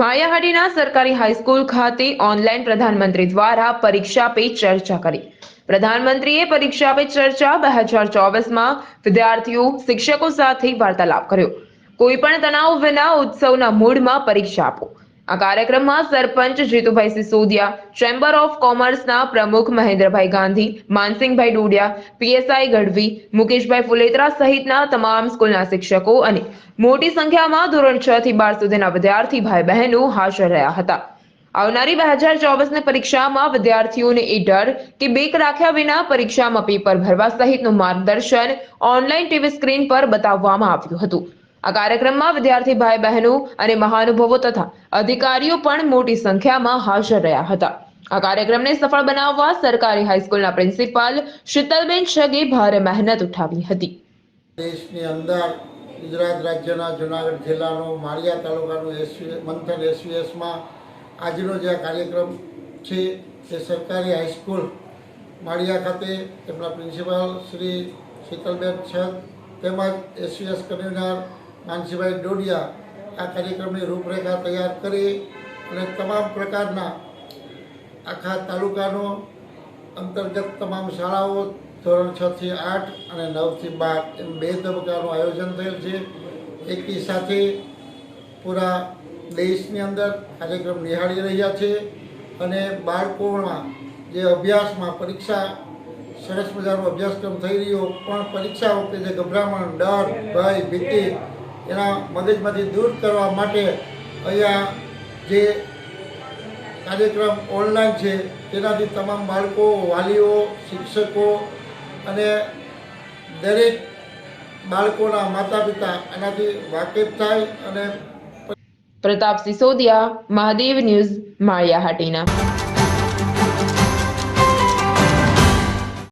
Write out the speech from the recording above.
માયાહાટીના સરકારી હાઈસ્કૂલ ખાતે ઓનલાઈન પ્રધાનમંત્રી દ્વારા પરીક્ષા પે ચર્ચા કરી. પ્રધાનમંત્રીએ પરીક્ષા પે ચર્ચા બે હજાર ચોવીસમાં વિદ્યાર્થીઓ, શિક્ષકો સાથે વાર્તાલાપ કર્યો. કોઈ પણ તણાવ વિના ઉત્સવના મૂડમાં પરીક્ષા આપો. આ કાર્યક્રમમાં સરપંચ જીતુભાઈ સિસોદિયા ચેમ્બર ઓફ કોમર્સના પ્રમુખ મહેન્દ્રભાઈ ગાંધી, માનસિંહભાઈ ડોડિયા પીએસઆઈ ગઢવી, મુકેશભાઈ ફુલેત્રા સહિતના તમામ સ્કૂલના શિક્ષકો અને મોટી સંખ્યામાં ધોરણ છ થી બાર સુધીના વિદ્યાર્થી ભાઈ બહેનો હાજર રહ્યા હતા. આવનારી બે હજાર ચોવીસની પરીક્ષામાં વિદ્યાર્થીઓને એ ડર કે બેક રાખ્યા વિના પરીક્ષામાં પેપર ભરવા સહિતનું માર્ગદર્શન ઓનલાઈન ટીવી સ્ક્રીન પર બતાવવામાં આવ્યું હતું. આ કાર્યક્રમમાં વિદ્યાર્થી ભાઈ બહેનો અને મહાનુભાવો તથા અધિકારીઓ પણ મોટી સંખ્યામાં હાજર રહ્યા હતા. આ કાર્યક્રમને સફળ બનાવવા સરકારી હાઈસ્કૂલના પ્રિન્સિપાલ શીતલબેન છગે ભારે મહેનત ઉઠાવી હતી. દેશની અંદર ગુજરાત રાજ્યના જુનાગઢ જિલ્લાનો માળિયા તાલુકાનું એસવી મંથન એસવીએસમાં આજનો જે કાર્યક્રમ છે તે સરકારી હાઈસ્કૂલ માળિયા ખાતે તેમના પ્રિન્સિપાલ શ્રી શીતલબેન છત તેમજ એસવીએસ કન્વીનર માનસીભાઈ ડોડિયા આ કાર્યક્રમની રૂપરેખા તૈયાર કરી અને તમામ પ્રકારના આખા તાલુકાનો અંતર્ગત તમામ શાળાઓ ધોરણ છ થી આઠ અને નવથી બાર એમ બે તબક્કાનું આયોજન થયેલ છે. એકી સાથે પૂરા દેશની અંદર કાર્યક્રમ નિહાળી રહ્યા છે અને બાળકોમાં જે અભ્યાસમાં પરીક્ષા, સરસ મજાનો અભ્યાસક્રમ થઈ રહ્યો, પણ પરીક્ષા વખતે જે ગભરામણ, ડર, ભય, ભીતિ એના મગજમાંથી દૂર કરવા માટે અહીંયા જે કાર્યક્રમ ઓનલાઈન છે, તેનાથી તમામ બાળકો, વાલીઓ, શિક્ષકો અને દરેક બાળકોના માતા પિતા એનાથી વાકેફ થાય અને પ્રતાપ સિસોદિયા, મહાદેવ ન્યૂઝ, માળિયાહાટીના.